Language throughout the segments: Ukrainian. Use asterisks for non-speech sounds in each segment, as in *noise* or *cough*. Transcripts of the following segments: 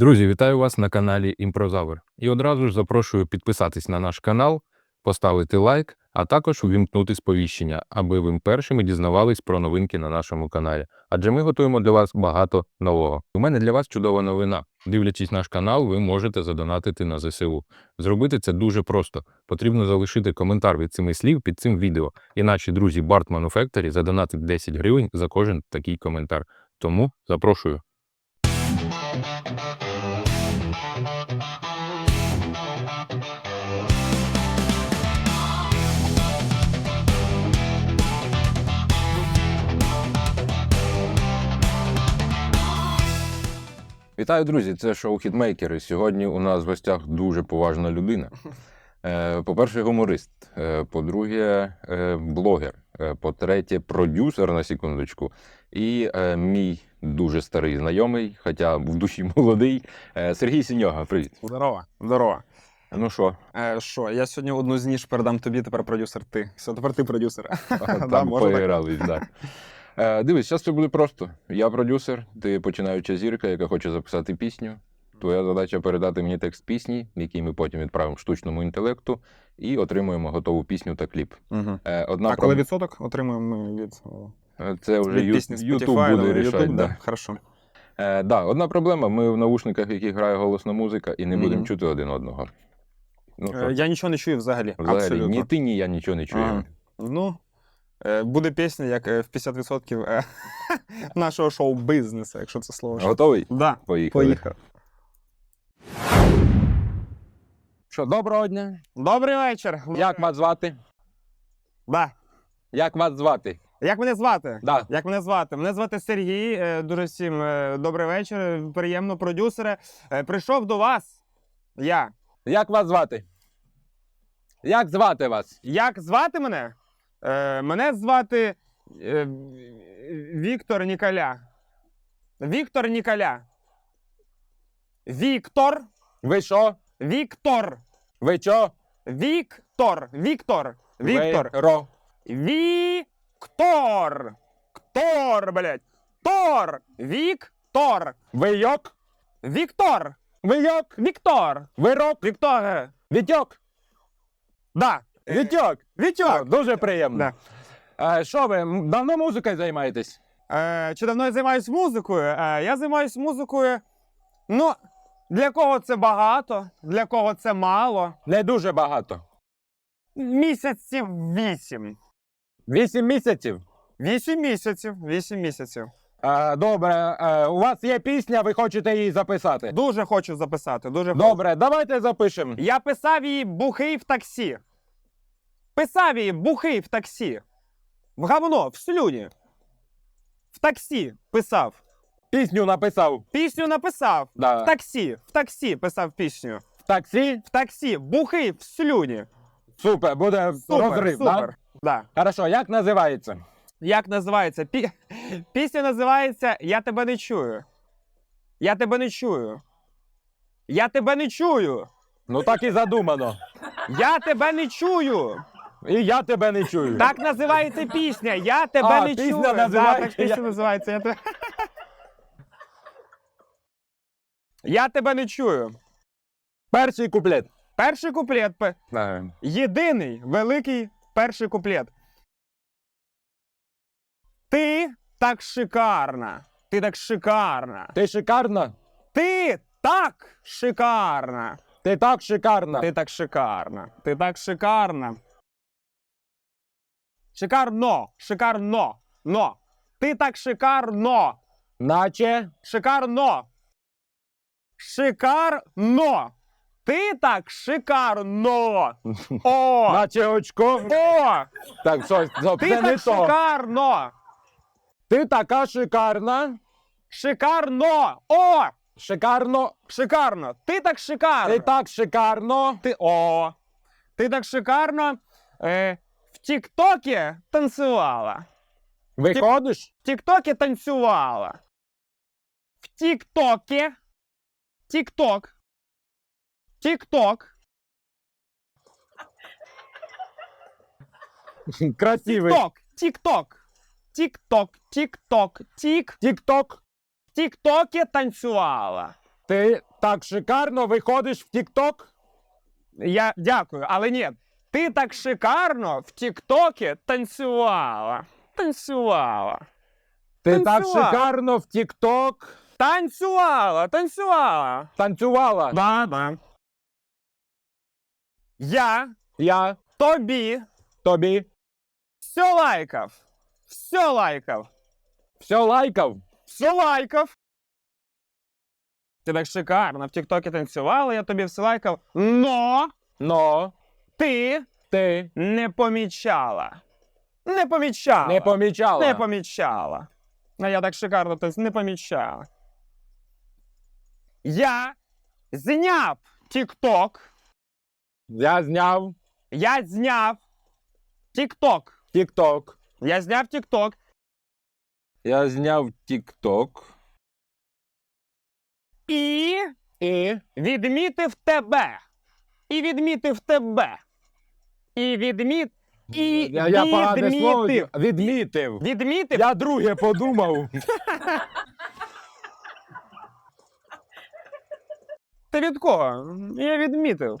Друзі, вітаю вас на каналі Імпрозавр. І одразу ж запрошую підписатись на наш канал, поставити лайк, а також увімкнути сповіщення, аби ви першими дізнавались про новинки на нашому каналі. Адже ми готуємо для вас багато нового. У мене для вас чудова новина. Дивлячись наш канал, ви можете задонатити на ЗСУ. Зробити це дуже просто. Потрібно залишити коментар від цими слів під цим відео. І наші друзі Bart Manufactory задонатить 10 гривень за кожен такий коментар. Тому запрошую. Вітаю, друзі! Це шоу Хітмейкери. Сьогодні у нас в гостях дуже поважна людина. *laughs* Е, По-перше, гуморист. Е, По-друге, е, блогер. По-третє, продюсер на секундочку. І мій дуже старий знайомий, хоча в душі молодий. Сергій Сіньога. Привіт. Здорово, здорово. Ну що, що, я сьогодні одну з ніж передам тобі, тепер продюсер ти. Все, тепер ти продюсер. *laughs* Да, там так. поігрались, так. *laughs* Е, Дивись, зараз це буде просто. Я продюсер, ти починаюча зірка, яка хоче записати пісню. Твоя задача передати мені текст пісні, який ми потім відправимо штучному інтелекту, і отримуємо готову пісню та кліп. Угу. Одна А коли проб- відсоток отримуємо ми від, Е, Це вже від Ю... пісні YouTube буде рішати. YouTube, Да. да. Хорошо. Е, да, одна проблема: ми в наушниках, в яких грає голосна музика, і не Мгм. будемо чути один одного. Ну, Е, я нічого не чую взагалі. взагалі, Абсолютно. ні ти, ні я нічого не чую. Ага. Ну, буде пісня, як е, в 50% е, *laughs* нашого шоу-бізнесу, якщо це слово. Готовий? Да. Поїхали. Поїхав. Що, доброго дня. Добрий вечір. Як вас звати? Да. Як вас звати? Як мене звати? Да. Як мене звати? Мене звати Сергій. Е, Дуже всім е, добрий вечір. Приємно, продюсере. Е, Прийшов до вас. Я. Як вас звати? Як звати вас? Як звати мене? Е, Мене звати е, Віктор Ніколя. Віктор Ніколя. Віктор. Ви що? Віктор. Ви що? Віктор. Віктор. Віктор. Ви ро. Віктор. Ктор, блядь. Тор. Віктор. Ви йок? Віктор. Ви йок? Віктор. Ви рок? Віктор. Вітьок? Да. Вітьок? Вітьок. Дуже приємно. Е, Що ви, м, давно музикою займаєтесь? Е, чи давно я займаюся музикою? Е, я займаюся музикою. Ну, для кого це багато, для кого це мало. Не дуже багато. Місяців вісім. Вісім місяців. Вісім місяців. Вісім місяців. Е, Добре, е, у вас є пісня, ви хочете її записати. Дуже хочу записати. Дуже хочу. Добре, давайте запишемо. Я писав її бухий в таксі. Писав її бухий в таксі. В говно, в слюні. В таксі писав. Пісню написав. Пісню написав. Да. В таксі. В таксі писав пісню. В таксі. В таксі. Бухий в слюні. Супер, буде Супер, розрив, супер. Да? Хорошо, як називається? Як називається? Пі... Пісня називається Я тебе не чую. Я тебе не чую. Я тебе не чую. Ну так і задумано. Я тебе не чую. І я тебе не чую. Так називається пісня. Я тебе А, не пісня чую. Да, так пісня «Я- називається. Я тебе... *laughs* Я тебе не чую. Перший куплет. Перший куплет. пе- Єдиний великий перший куплет. Ти так шикарна. Ти так шикарна. Ти шикарна? Ти так шикарна. Ти так шикарна. Ти так шикарна. Ти так шикарна. Шикарно. Шикарно. Но. Ти так шикарно. Наче. Шикарно. Шикарно. Ти так шикарно. О! *laughs* Наче очко. О! Так, що, що Ти це не так то. шикарно. Ти така шикарна. Шикарно. О! Шикарно. Шикарно. Ти так шикарно. Ти так шикарно. Ти о. Ти так шикарно е, Тіктокі танцювала. Виходиш? В Тіктокі танцювала. В Тіктокі. Тікток. Тікток. Красивий. Тік-ток, тік-ток, тік-ток, тік-ток, В Тік-токі танцювала. Ти так шикарно виходиш в Тік-Ток? Я дякую, але ні. Ти так шикарно в Тіктокі танцювала. Танцювала. Ти так Танцювала. шикарно в Тік-Ток Танцювала, танцювала. танцювала. Да, да. Я Я тобі тобі все лайкав. Все лайкав. все лайкав. Все лайкав. Ти так шикарно в Тіктокі танцювала, я тобі все лайкав. Но Но ти ти не помічала. Не помічала. не помічала. Не помічала. А я так шикарно то не помічала. Я зняв TikTok. Я зняв Я зняв TikTok. Тік-Ток. Я зняв TikTok. Я зняв Тік-Ток. І І відмітив тебе. І відмітив тебе. І відміт. І я, я погане слово відмітив. відмітив. Відмітив. Я друге подумав. Ти від кого? Я відмітив.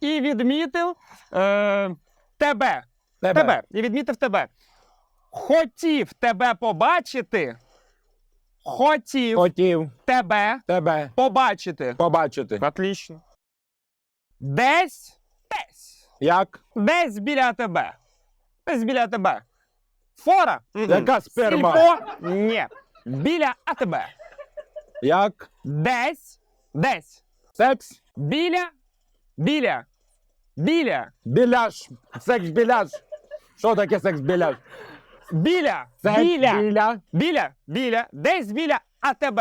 І відмітив е, тебе. Тебе. Тебе. І відмітив тебе. Хотів тебе побачити. Хотів Хотів тебе тебе побачити. побачити. Отлично. Десь. Десь. Як? Десь біля тебе. Десь біля тебе. Фора. Яка сперма? Сільпо? Ні. Біля АТБ. Як? Десь. Десь. Секс? Біля. Біля. Біля. Біляш. Секс біляш. Що таке секс біляш? Біля. Секс Біля. біля. Біля. Біля. Десь біля АТБ.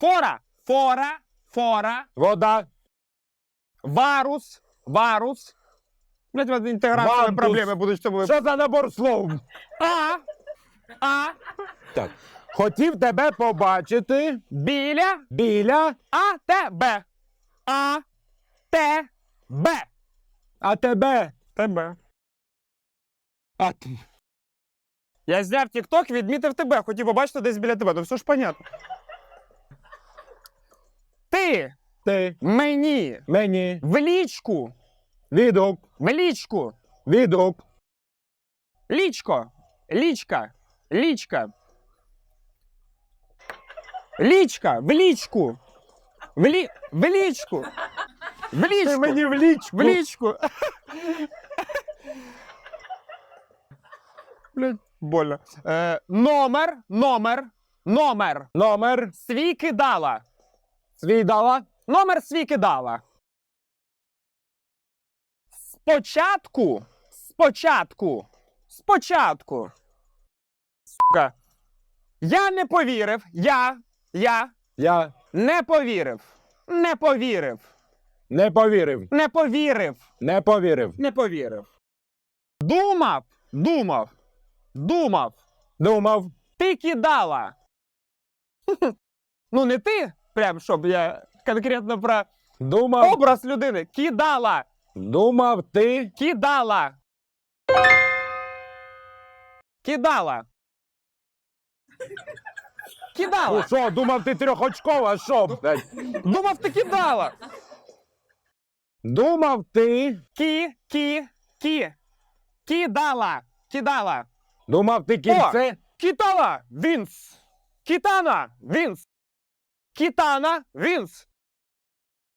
Фора. Фора. Фора. Вода. Варус. Варус. Блять, у вас інтеграцією Вантус. проблеми будуть, що ви. Що за набор слов? А. А. Так. Хотів тебе побачити Біля біля, АТБ. А. Т. Б. а тебе. Тебе. А т- Я зняв TikTok, відмітив тебе. Хотів побачити десь біля тебе. Ну все ж понятно. Ти ти мені мені в лічку. відгук, В лічку. відгук, Лічко. Лічка. Лічка. Лічка. В лічку. В, лі... в лічку. В лічку. Ти мені в лічку. В лічку. Больно. Е, номер, номер, номер. Номер Свій кидала. свій дала. Номер свій кидала. Спочатку. Спочатку. Спочатку. Сука. Я не повірив. Я. Я Я не повірив. Не повірив. не повірив. Не повірив. Не повірив. Не повірив. Думав. Думав. Думав. Думав. Ти кидала. *laughs* Ну, не ти, прям щоб я конкретно про Думав. образ людини. Кидала. Думав ти. Кидала. Кидала. Ну Кидала. що, думав ти трьохочкова, що? блядь? Думав, ти кидала. Думав ти. Кі, кі, кі. Кидала. Кидала. Думав ти кільце. Китала. Вінс. Китана. Вінс. Китана. Вінс.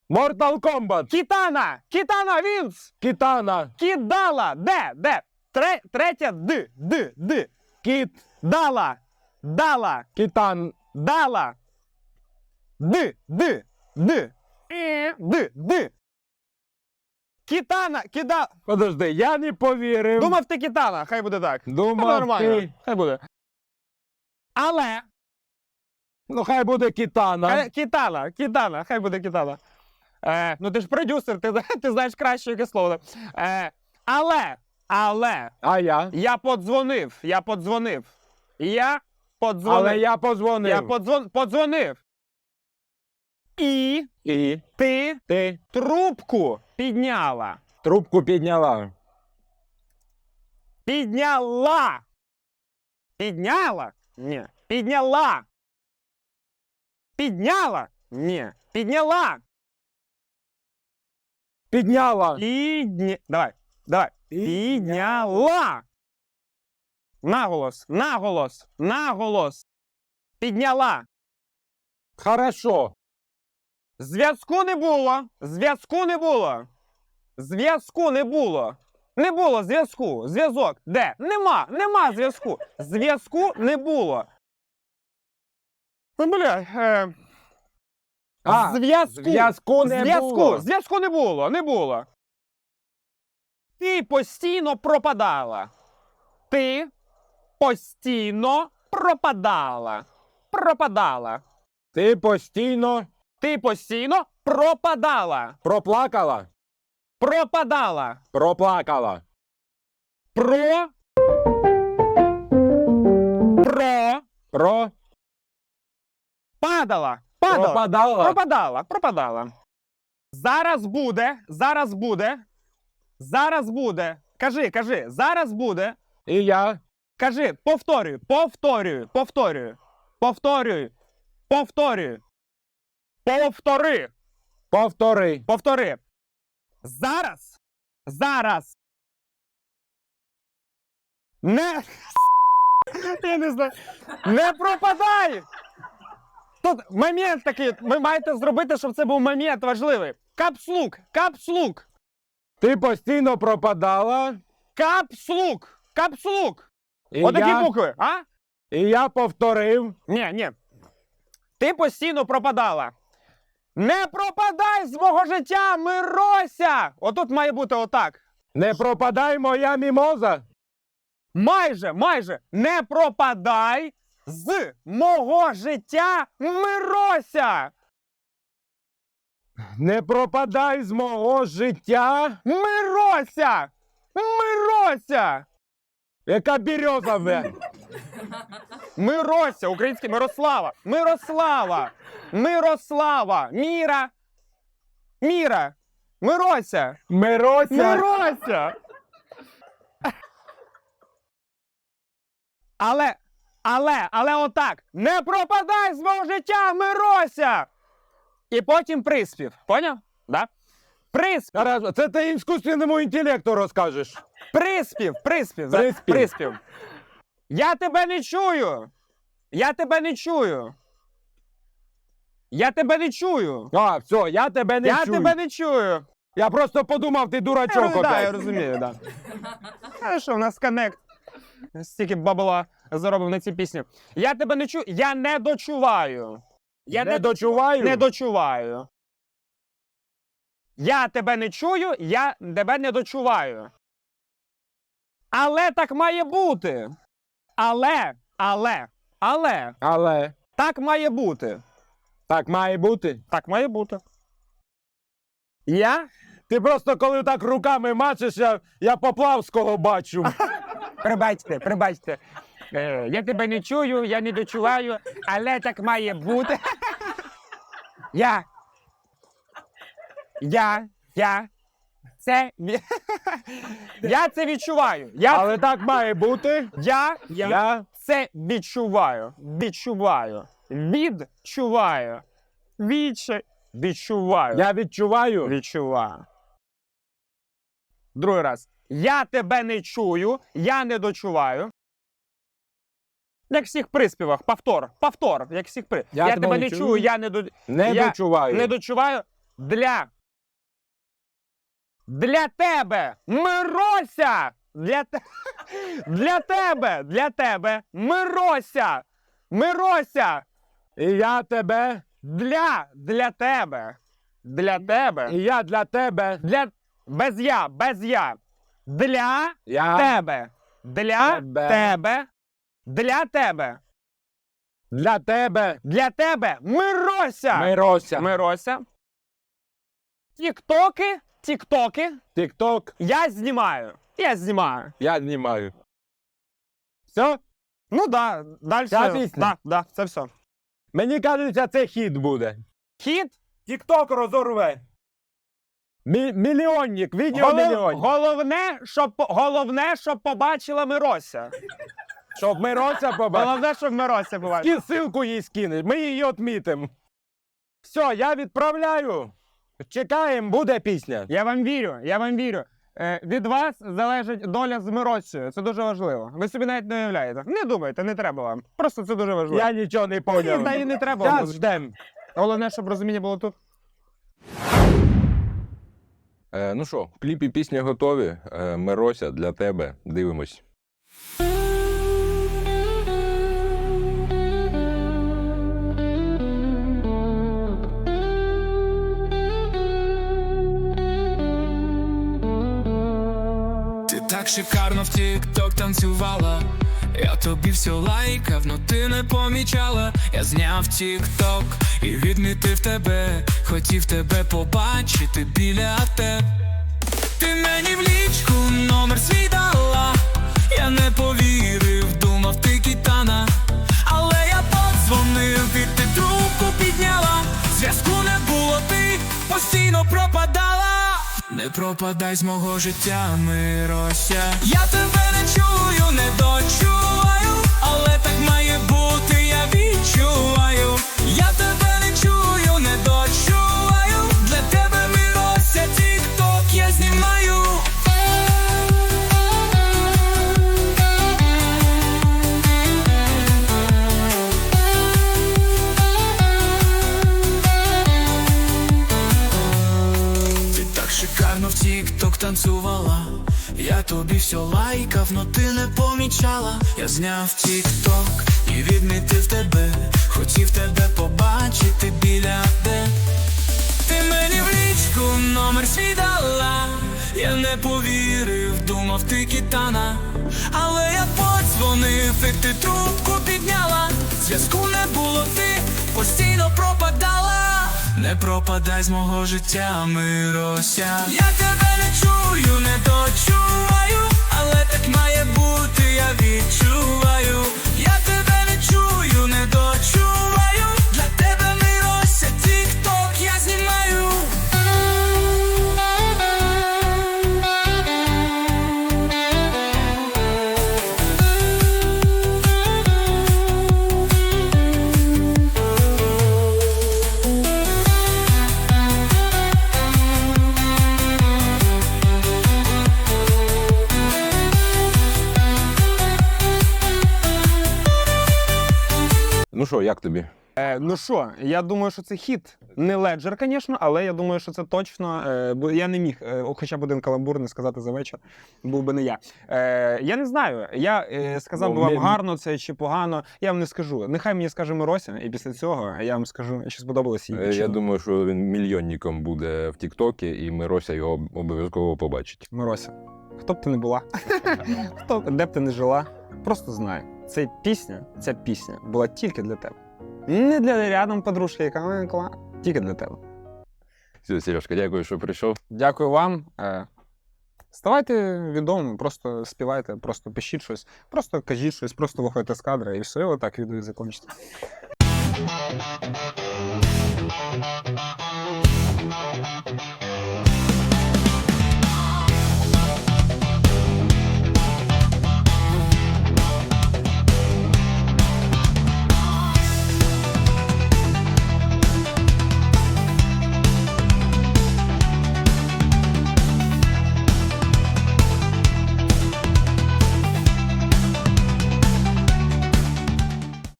Mortal Kombat. Китана. Китана. Вінс. Кітана. Кидала. Де? Де? Тре, третя Д. Д. Д. Кіт. Дала. Дала. Кітан. Дала. Д. Д. Д. Е, Д. Д. Китана. Кида. Подожди, я не повірив. Думав ти китана. Хай буде так. Та Думав нормально. ти. Хай буде. Але. Ну хай буде кітана. Е, Китана, китана, хай буде китана. Е, ну ти ж продюсер, ти, *laughs* ти знаєш краще яке слово. Е, але, але, А я. я подзвонив, я подзвонив. Я подзвонив. Але я позвонив. я подзвон, подзвонив. І І ти ти трубку підняла. трубку підняла. Підняла. Підняла? Ні. Підняла. Підняла? Ні. Підняла. Підняла. Підня... Давай, давай. Підняла. Наголос, наголос, наголос. Підняла. Хорошо. Зв'язку не було. Зв'язку не було. Зв'язку не було. Не було зв'язку. Зв'язок. Де? Нема. Нема зв'язку. Зв'язку не було. Ну, Бля. Е... А, зв'язку. зв'язку не зв'язку. було. Зв'язку не було. Не було. Ти постійно пропадала. Ти постійно пропадала. Пропадала. Ти постійно Ти постійно пропадала. проплакала. Пропадала. Проплакала. Про. Про. Про. Падала. Падала. Пропадала. Пропадала. Пропадала. Зараз буде. Зараз буде. Зараз буде. Кажи, кажи. Зараз буде. І я. Кажи, повторюю, повторюю, повторюю. Повторюю. Повторюю. Повтори. Повтори. Повтори. Зараз. Зараз. Не. *laughs* Я не знаю. Не пропадай! Тут момент такий. Ви маєте зробити, щоб це був момент важливий. Капслук. Капслук. Ти постійно пропадала. Капслук. Капслук. І Отакі я, букви, а? і я повторив. Ні, ні. Ти постійно пропадала. Не пропадай з мого життя, Мирося! Отут має бути отак. Не пропадай моя мімоза. Майже, майже не пропадай з мого життя, Мирося! Не пропадай з мого життя. Мирося! Мирося! Яка береза в Мирося, український Мирослава! Мирослава! Мирослава! Міра! Міра! Мирося! Мирося. Мирося! Але, але, але отак. Не пропадай з мого життя, Мирося! І потім приспів. Поняв? Да? Приспів, Хорошо. Це ти іскусственному інтелекту розкажеш. приспів, приспів, за- Приспів. приспів. Я тебе не чую. Я тебе не чую. Я тебе не чую. А, все, я тебе не я чую. тебе не чую. Я просто подумав, ти дурачок роз- да, я опять. розумію, да. *laughs* Що, у нас коннект. Стільки бабла заробив на ці пісні. Я тебе не чую, я не дочуваю. Я не, не, дочуваю. не дочуваю. Я тебе не чую, я тебе не дочуваю. Але так має бути. Але, але, але, Але так має бути. так має бути. Так має бути. Я Ти просто коли так руками мачеш, я, я Поплавського бачу. Прибачте, прибачте. Е, я тебе не чую, я не дочуваю, але так має бути. Я. Я. Я. Це. *laughs* Я це відчуваю. Я, Але так має бути. я, я, Я це відчуваю. Відчуваю. Відчуваю. Відче. Відчуваю. Я відчуваю. Відчуваю. Другий раз. Я тебе не чую, я не дочуваю. Як всіх приспівах, повтор, повтор, як всіх при... Я, тебе, не чую, я не, до... Не Я дочуваю. не дочуваю для. Для тебе, Мирося! Для, те... *laughs* для тебе, для тебе, Мирося! Мирося! І я тебе, Для, для тебе. Для тебе. і я для тебе. Для без я, без я. Для Я тебе. Для Тебе. тебе. Для тебе. для тебе. Для тебе. Мирося. Мирося. Мирося. Тіктоки. Тіктоки. Тік-ток. Я знімаю. Я знімаю. Я знімаю. Все? Ну да, далі. Ця пісня? Да, да, це все. Мені кажеться, це хід буде. Хід. Тік-ток розорве. Мі- мільйонник, відео Голов... мільйонник. Головне, щоб головне, щоб побачила Мирося. Щоб Мирося побачив. Головне, щоб Мирося побачила. Кі ссылку їй скинеш, ми її відмітимо. Все, я відправляю. Чекаємо, буде пісня. Я вам вірю, я вам вірю. Е, від вас залежить доля з Мироссею. Це дуже важливо. Ви собі навіть не уявляєте. Не думайте, не треба вам. Просто це дуже важливо. Я нічого не поняв. та і не треба. Вам. ждем. Головне, щоб розуміння було тут. Е, ну що, кліп і пісня готові. Е, Мирося для тебе. Дивимось. Так шикарно в тік-ток танцювала. Я тобі все лайкав, но ти не помічала. Я зняв тік-ток і відмітив тебе. Хотів тебе побачити біля тебе. Ти мені в лічку номер свій Не пропадай з мого життя, Мирося. Я тебе не чую, не дочуваю, але так має бути, я відчуваю. Я танцювала. Я тобі все лайкав, но ти не помічала. Я зняв тік-ток і відмітив тебе. Хотів тебе побачити біля де. Ти мені в лічку номер свій дала. Я не повірив, думав ти кітана. Але я подзвонив, і ти трубку підняла. Зв'язку не було, ти постійно пропадала. Не пропадай з мого життя, Мирося. Я тебе не чую, не дочуваю, але так має бути, я відчуваю. Я що, як тобі? Е, ну що, я думаю, що це хіт. Не леджер, звісно, але я думаю, що це точно. Е, бо я не міг, е, хоча б один каламбур не сказати за вечір, був би не я. Е, я не знаю. Я е, сказав би Ну, вам не- гарно це чи погано. Я вам не скажу. Нехай мені скаже Мирося, і після цього я вам скажу, чи сподобалось їй. Е, чи Я ні. думаю, що він мільйонником буде в Тіктокі, і Мирося його обов'язково побачить. Мирося, хто б ти не була, *laughs* хто б- де б ти не жила, просто знай, ця пісня, ця пісня була тільки для тебе. Не для рядом подружки, яка «Ой, кла», тільки для тебе. Все, Сережка, дякую, що прийшов. Дякую вам. Е, Ставайте відомими, просто співайте, просто пишіть щось, просто кажіть щось, просто виходьте з кадра, і все, отак відео закінчиться.